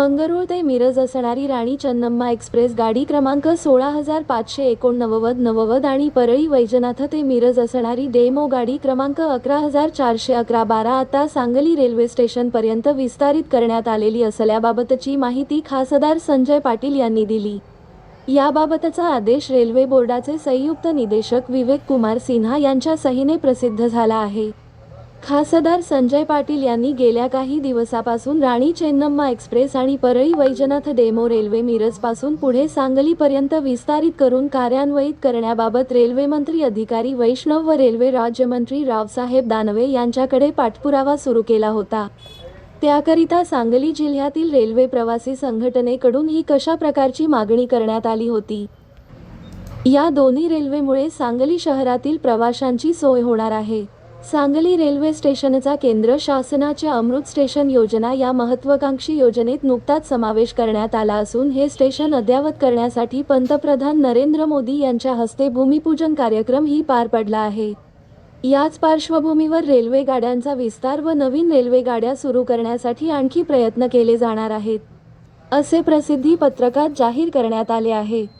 मंगरुळ ते मिरज असणारी राणी चन्नम्मा एक्सप्रेस गाडी क्रमांक सोळा हजार पाचशे एकोणनव्वद नव्वद आणि परळी वैजनाथ ते मिरज असणारी डेमो गाडी क्रमांक अकरा हजार चारशे अकरा बारा आता सांगली रेल्वे स्टेशनपर्यंत विस्तारित करण्यात आलेली असल्याबाबतची माहिती खासदार संजय पाटील यांनी दिली. याबाबतचा आदेश रेल्वे बोर्डाचे संयुक्त निदेशक विवेक कुमार सिन्हा यांच्या सहीने प्रसिद्ध झाला आहे. खासदार संजय पाटील यांनी गेल्या काही दिवसापासून राणी चेन्नम्मा एक्सप्रेस आणि परळी वैजनाथ डेमो रेल्वे मिरजपासून पुढे सांगलीपर्यंत विस्तारित करून कार्यान्वयित करण्याबाबत रेल्वेमंत्री अधिकारी वैष्णव व रेल्वे राज्यमंत्री रावसाहेब दानवे यांच्याकडे पाठपुरावा सुरू केला होता. त्याकरिता सांगली जिल्ह्यातील रेल्वे प्रवासी संघटनेकडून ही कशा प्रकारची मागणी करण्यात आली होती? या दोन्ही रेल्वेमुळे सांगली शहरातील प्रवाशांची सोय होणार आहे. सांगली रेल्वे स्टेशनचा केंद्र शासनाच्या अमृत स्टेशन योजना या महत्त्वाकांक्षी योजनेत नुकताच समावेश करण्यात आला असून हे स्टेशन अद्ययावत करण्यासाठी पंतप्रधान नरेंद्र मोदी यांच्या हस्ते भूमिपूजन कार्यक्रम ही पार पडला आहे. याच पार्श्वभूमीवर रेल्वे गाड्यांचा विस्तार व नवीन रेल्वे गाड्या सुरू करण्यासाठी आणखी प्रयत्न केले जाणार आहेत. असे प्रसिद्धी पत्रकात जाहीर करण्यात आले आहे.